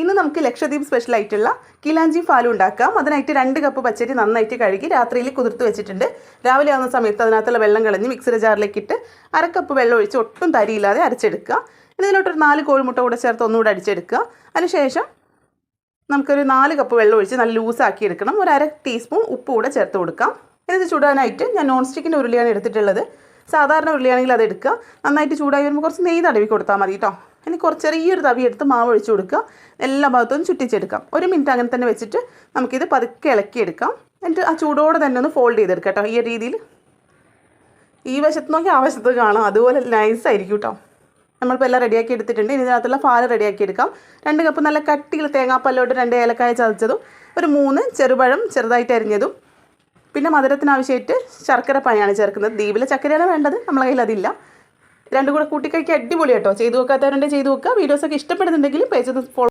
ഇന്ന് നമുക്ക് ലക്ഷദ്വീപ് സ്പെഷ്യൽ ആയിട്ടുള്ള കിലാഞ്ചി ഫാലു ഉണ്ടാക്കാം. അതിനായിട്ട് രണ്ട് കപ്പ് പച്ചരി നന്നായിട്ട് കഴുകി രാത്രിയിൽ കുതിർത്ത് വെച്ചിട്ടുണ്ട്. രാവിലെ ആവുന്ന സമയത്ത് അതിനകത്തുള്ള വെള്ളം കളഞ്ഞ് മിക്സിയുടെ ജാറിലേക്ക് ഇട്ട് അരക്കപ്പ് കപ്പ് വെള്ളം ഒഴിച്ച് ഒട്ടും തരിയില്ലാതെ അരച്ചെടുക്കുക. ഇതിലോട്ടൊരു നാല് കോഴിമുട്ട കൂടെ ചേർത്ത് ഒന്നുകൂടെ അടിച്ചെടുക്കുക. അതിനുശേഷം നമുക്കൊരു നാല് കപ്പ് വെള്ളം ഒഴിച്ച് നല്ല ലൂസാക്കി എടുക്കണം. ഒരു അര ടീസ്പൂൺ ഉപ്പ് കൂടെ ചേർത്ത് കൊടുക്കാം. ഇത് ചൂടാനായിട്ട് ഞാൻ നോൺ സ്റ്റിക്കിന്റെ ഉരുളിയാണ് എടുത്തിട്ടുള്ളത്. സാധാരണ ഉരുളിയാണെങ്കിൽ അത് എടുക്കുക. നന്നായിട്ട് ചൂടായി വരുമ്പോൾ കുറച്ച് നെയ്യ് തടവി കൊടുത്താൽ മതി കേട്ടോ ഇനി കുറച്ച് ചെറിയൊരു തവി എടുത്ത് മാവ് ഒഴിച്ചു കൊടുക്കുക. എല്ലാ ഭാഗത്തും ചുറ്റിച്ചെടുക്കാം. ഒരു മിനിറ്റ് അങ്ങനെ തന്നെ വെച്ചിട്ട് നമുക്കിത് പതുക്കെ ഇളക്കിയെടുക്കാം. എന്നിട്ട് ആ ചൂടോടെ തന്നെ ഒന്ന് ഫോൾഡ് ചെയ്തെടുക്കാം കേട്ടോ. ഈ രീതിയിൽ. ഈ വശത്ത് നോക്കി ആ വശത്ത് കാണാം. അതുപോലെ നൈസ് ആയിരിക്കും കേട്ടോ. നമ്മളിപ്പോൾ എല്ലാം റെഡിയാക്കി എടുത്തിട്ടുണ്ട്. ഇനി ഇതിനകത്തുള്ള പാൽ റെഡിയാക്കി എടുക്കാം. രണ്ട് കപ്പ് നല്ല കട്ടിയിൽ തേങ്ങാപ്പല്ലോട്ട് രണ്ട് ഏലക്കായ ചതച്ചതും ഒരു മൂന്ന് ചെറുപഴം ചെറുതായിട്ട് അരിഞ്ഞതും പിന്നെ മധുരത്തിനാവശ്യമായിട്ട് ശർക്കര പനിയാണ് ചേർക്കുന്നത്. ദ്വീപിലെ ചക്കരയാണ് വേണ്ടത്. നമ്മളെ കയ്യിൽ അതില്ല. രണ്ടും കൂടെ കൂട്ടി കഴിക്കാൻ അടിപൊളി കേട്ടോ. ചെയ്തു നോക്കാത്തവരുണ്ടെങ്കിൽ ചെയ്തു നോക്കുക വീഡിയോസൊക്കെ ഇഷ്ടപ്പെടുന്നുണ്ടെങ്കിൽ പേജ് ഒന്ന് ഫോളോ